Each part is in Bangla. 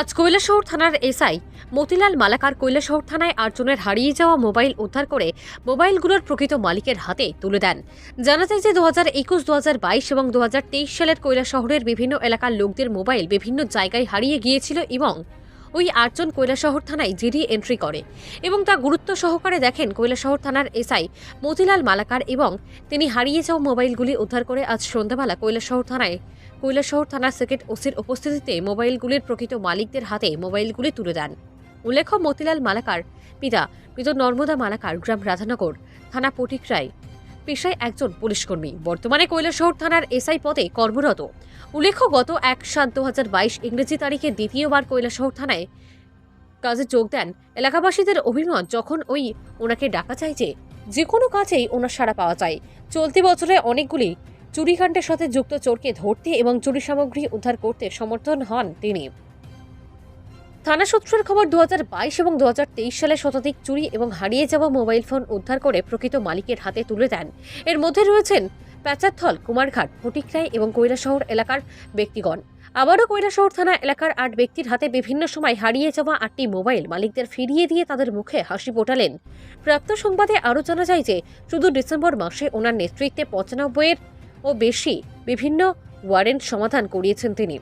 আজ কৈলাসহর থানার এসআই মতিলাল মালাকার কৈলাসহর থানায় আটজনের হারিয়ে যাওয়া মোবাইল উদ্ধার করে মোবাইলগুলোর প্রকৃত মালিকের হাতে তুলে দেন। জানা যায় যে দু হাজার একুশ, দু হাজার বাইশ এবং দু হাজার তেইশ সালের কৈলাসহরের বিভিন্ন এলাকার লোকদের মোবাইল বিভিন্ন জায়গায় হারিয়ে গিয়েছিল এবং ওই আটজন কৈলাসহর থানায় জিডি এন্ট্রি করে এবং তা গুরুত্ব সহকারে দেখেন কৈলাসহর থানার এসআই মতিলাল মালাকার এবং তিনি হারিয়ে যাওয়া মোবাইলগুলি উদ্ধার করে আজ সন্ধ্যাবেলা কৈলাসহর থানায় কৈলাসহর থানার সেক্রেট ওসির উপস্থিতিতে মোবাইলগুলির প্রকৃত মালিকদের হাতে মোবাইলগুলি তুলে দেন। উল্লেখ্য, মতিলাল মালাকার পিতা মৃত নর্মদা মালাকার গ্রাম রাধানগর, থানা পটিকরায় পেশায় একজন পুলিশকর্মী। বর্তমানে কৈলাসহর থানার এসআই পদে কর্মরত। উল্লেখ্য, গত এক সাত দু ইংরেজি তারিখে দ্বিতীয়বার কৈলাসহর থানায় কাজে যোগ দেন। এলাকাবাসীদের অভিমত, যখন ওই ওনাকে ডাকা চাই যে যে কোনো কাজেই ওনার সাড়া পাওয়া যায়। চলতি বছরে অনেকগুলি চুরিকাণ্ডের সাথে যুক্ত চোরকে ধরতে এবং চুরি সামগ্রী উদ্ধার করতে সমর্থন হন তিনি। থানা সূত্রের খবর, দুহাজার বাইশ এবং দু হাজার তেইশ সালে শতাধিক চুরি এবং হারিয়ে যাওয়া মোবাইল ফোন উদ্ধার করে প্রকৃত মালিকের হাতে তুলে দেন। এর মধ্যে রয়েছেন প্যাচারথল কুমারঘাট, ফটিকরাই এবং কৈলাসহর এলাকার ব্যক্তিগণ। আবারও কৈলাসহর থানা এলাকার আট ব্যক্তির হাতে বিভিন্ন সময় হারিয়ে যাওয়া আটটি মোবাইল মালিকদের ফিরিয়ে দিয়ে তাদের মুখে হাসি ফোটালেন। প্রাপ্ত সংবাদে আরও জানা যায় যে শুধু ডিসেম্বর মাসে ওনার নেতৃত্বে পঁচানব্বইয়ের ও বেশি বিভিন্ন ওয়ারেন্ট সমাধান করিয়েছেন তিনি।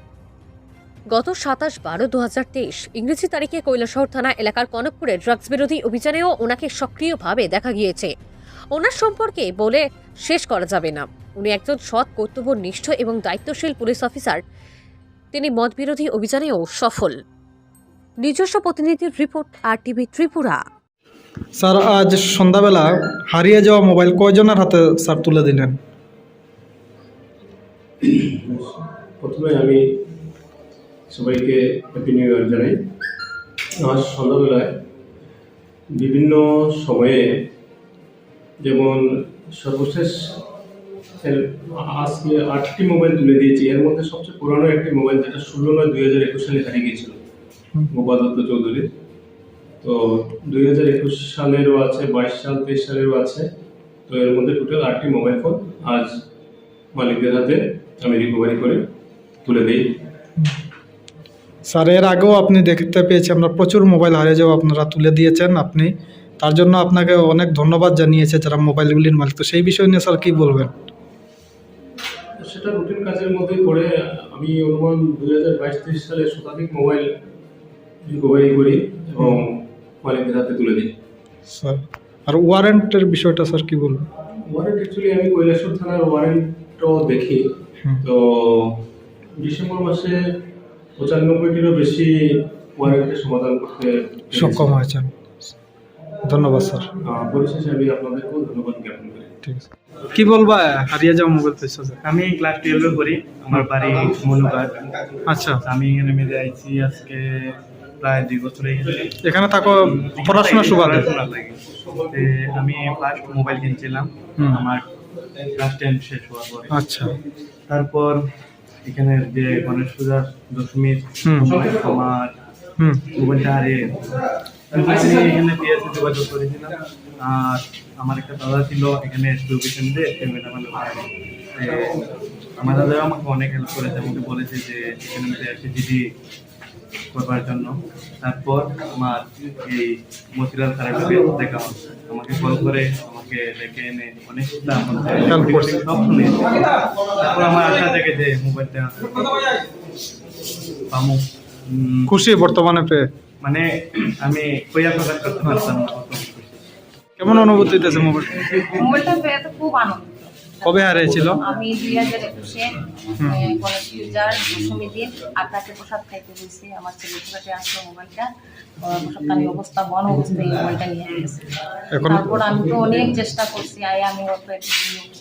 গত সাতাশ বারো দু হাজার তেইশ ইংরেজি তারিখে কৈলাসহর থানা এলাকার কনকপুরে ড্রাগস বিরোধী অভিযানেও ওনাকে সক্রিয়ভাবে দেখা গিয়েছে। ওনার সম্পর্কে বলে শেষ করা যাবে না। উনি একজন সৎ কর্তব্যনিষ্ঠ এবং দায়িত্বশীল পুলিশ অফিসার। তিনি মদ বিরোধী অভিযানেও সফল। নিজস্ব প্রতিনিধির রিপোর্ট আর টিভি ত্রিপুরা। স্যার, আজ সন্ধ্যাবেলা হারিয়ে যাওয়া মোবাইল কয়জনের হাতে স্যার তুলে দিলেন? প্রথমে আমি সবাইকে হ্যাপি নিউ ইয়ার জানাই। আজ সন্ধ্যাবেলায় বিভিন্ন সময়ে যেমন সর্বশেষ আজকে আটটি মোবাইল তুলে দিয়েছি। এর মধ্যে সবচেয়ে পুরানো একটি মোবাইল যেটা ষোলো নয়, দুই হাজার একুশ সালে হারিয়ে গিয়েছিল। গোপাল দত্ত চৌধুরীর তো দুই হাজার একুশ সালেরও আছে, বাইশ সাল, তেইশ সালেরও আছে। তো এর মধ্যে টোটাল আটটি মোবাইল ফোন আজ মালিকদের হাতে। আমি রিকভারি করে তুলে দিই। স্যার এর আগেও আপনি দেখতে পেয়েছি আমরা প্রচুর মোবাইল হারিয়ে যাওয়া আপনারা তুলে দিয়েছেন আপনি। তার জন্য আপনাকে অনেক ধন্যবাদ জানিয়েছে যারা মোবাইলগুলির মালিক। তো সেই বিষয় নিয়ে স্যার কী বলবেন? সেটা রুটিন কাজের মধ্যেই পড়ে। আমি অনুমান দুই হাজার বাইশ তেইশ সালে শতাধিক মোবাইল রিকভারি করি এবং মালিকদের হাতে তুলে দিই। স্যার আর ওয়ারেন্টের বিষয়টা স্যার কী বলবেন? ওয়ারেন্ট অ্যাকচুয়ালি আমি কৈলাসর থানার ওয়ারেন্টও দেখি। তো ডিসেম্বর মাসে পঁচানব্বইটিরও বেশি ওয়ারেন্টের সমাধান করতে সক্ষম হয়েছেন। ধন্যবাদ স্যার। পরিশেষে আমি আপনাদেরকেও ধন্যবাদ জ্ঞাপন করি। ঠিক আছে। কি বলবা হারিয়ে যাওয়া মোবাইল পেয়েছ স্যার? আমি ক্লাস টুয়েলভে পড়ি আমার বাড়ি মনুঘাট। আচ্ছা। আমি এখানে মেরে আইছি আজকে প্রায় দুই বছর হয়ে এখানে থাকো পড়াশোনা সুবাদে। পড়াশোনা আমি ফার্স্ট মোবাইল কিনছিলাম আমার ক্লাস টেন শেষ হওয়ার পরে। আচ্ছা। তারপর এখানে যে গণেশ দশমীর আমার মোবাইলটা হারিয়ে এখানে পিএসসি যোগাযোগ করেছিলাম। আর আমার একটা দাদা ছিল এখানে এডুকেশন দিয়ে পেমেন্ট আমার আমার দাদা আমাকে অনেক হেল্প করেছে আমাকে বলেছে যে এখানে জিডি করবার জন্য। তারপর আমার এই মতিলাল স্যারের দেখা। আমাকে কল করে আমাকে ডেকে এনে অনেকটা তারপর আমার আশা থেকে যে মোবাইলটা পামু। খুশি বর্তমানে পেয়ে মানে আমি কইয়া প্রকাশ করতে পারতাম। কেমন অনুভূতি দিতেছে মোবাইল? মোবাইলটা পেয়ে তো খুব আনন্দ কবে হারিয়েছিল? আমি দুই হাজার একুশে গণেশ পূজার দশমী দিন আকাশে প্রসাদ খাইতে বসে আমার ছেলে কাছে আসলো মোবাইলটা। অবস্থা বন অবস্থায় মোবাইলটা নিয়ে গেছে। তারপর আমি তো অনেক চেষ্টা করছি। আয় আমি অত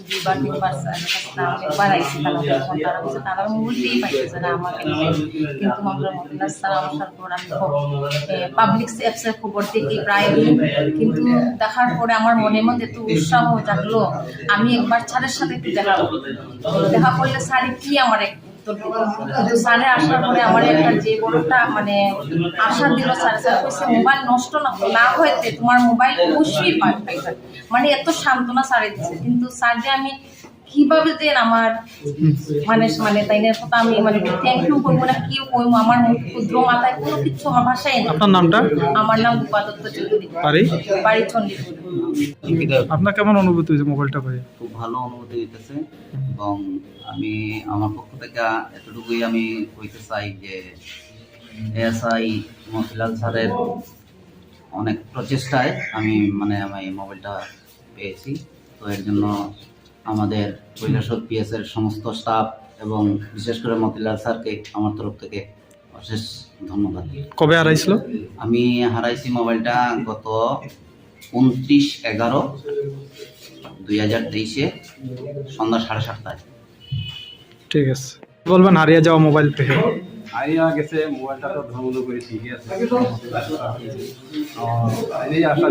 দুইবার তিনবার না, অনেকবার আইসি তারা তখন তারা বলছে তারা মোবাইলটাই পাইতেছে না আমাকে কিন্তু আমরা মহিলা স্যার পর আমি পাবলিক অ্যাপসের খবর দেখি প্রায় কিন্তু দেখার পরে আমার মনের মধ্যে এত উৎসাহ জাগলো। আমি একবার স্যারের সাথে একটু দেখা দেখা করলে স্যারে কি আমার আসার পরে আমার একটা যে মানে আশা মোবাইল নষ্ট না তোমার মোবাইল মানে এত সান্ত্বনা স্যারে দিচ্ছে কিন্তু স্যার যে আমি কীভাবে যে আমার মানে মানে তাইনের কথা আমি মানে থ্যাংক ইউ করব না কি কইবো আমার ক্ষুদ্র মাথায় কোনো কিছু আমার ভাষায় নেই। আপনার নামটা? আমার নাম উপাদত্ত চৌধুরী। বাড়ি? বাড়ি চণ্ডীপুর। আপনার কেমন অনুভূতি হয়েছে মোবাইলটা পেয়ে খুব ভালো অনুভূতি হইতেছে। এবং আমি আমার পক্ষ থেকে এতটুকুই আমি কইতে চাই যে এএসআই মতিলাল স্যারের অনেক প্রচেষ্টায় আমি মানে আমি মোবাইলটা পেয়েছি। তো এর জন্য আমাদের কৈলাসক পিএস এর সমস্ত স্টাফ এবং বিশেষ করে মতিলাল স্যারকে আমার তরফ থেকে অশেষ ধন্যবাদ। কবে হারাইছিল? আমি হারাইছি মোবাইলটা গত উনত্রিশ এগারো দুই হাজার তেইশে সন্ধ্যা সাড়ে সাতটায়। ঠিক আছে। বলবেন হারিয়ে যাওয়া মোবাইল পেয়ে আইয়া গেছে মোবাইলটা তো ধর্মলো করে ঠিকই আছে। এই আশা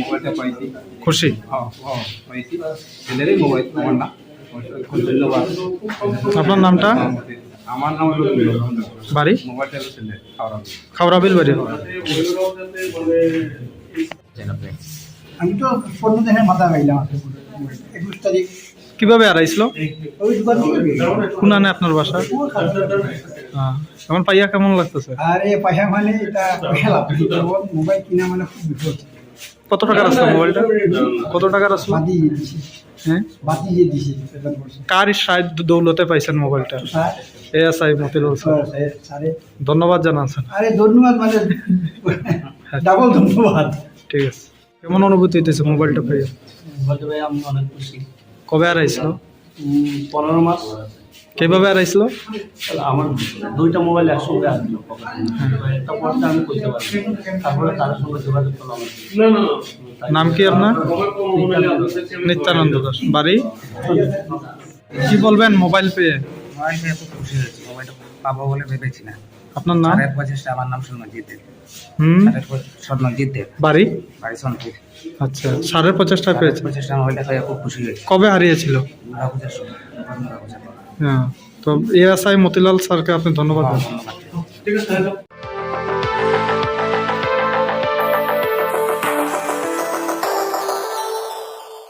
মোবাইলটা পাইছি খুশি? হ্যাঁ হ্যাঁ পাইছি। ছেলেরই মোবাইল আমার না ধন্যবাদ। আপনার নামটা? আমার নাম হলো বাড়ি? মোবাইলটা হলো খাওড়াবিল বাড়ি। আমি তো দিনের মাথা গাইলাম একুশ তারিখ। কীভাবে হারাইছিল? আপনার বাসা? হ্যাঁ। এখন পাইয়া কেমন লাগতেছে? আর পয়সা মানে এটা মোবাইল কিনা মানে খুব বিপদ। কত টাকার আসলো মোবাইলটা? কত টাকার আসলো? হ্যাঁ? কার সাহায্য দৌলতে পাইছেন মোবাইলটা? মতিলাল স্যার স্যার, ধন্যবাদ জানাচ্ছেন। আরে ধন্যবাদ মানে ডাবল ধন্যবাদ। ঠিক আছে। কেমন অনুভূতি হইতেছে মোবাইলটা পেয়ে বলতে ভাই আমি অনেক খুশি। কবে হারাইছিল? পনেরো মাস। কীভাবে হারাইছিল? আমার দুইটা মোবাইল একসঙ্গে আসলো একটা পরটা আমি করতে পারছি তারপরে তার সঙ্গে যোগাযোগ করলাম না না নাম কি আপনার? নিত্যানন্দ দাস। বাড়ি? কি বলবেন মোবাইল পেয়ে? মোবাইল পেয়ে খুব খুশি হয়েছি। মোবাইলটা পাবো বলে ভেবেছি না। আপনার নাম? প্রচেষ্টা আমার নাম দেব হুম। স্যারের প্র- স্বর্ণজিৎ দেব। বাড়ি? বাড়ি সোনপুর আচ্ছা সাড়ে পঞ্চাশটা পেয়েছে। খুব খুশি হয়েছি। কবে হারিয়েছিল। হ্যাঁ তো এএসআই মতিলাল স্যারকে আপনি ধন্যবাদ দেন ধন্যবাদ। ঠিক আছে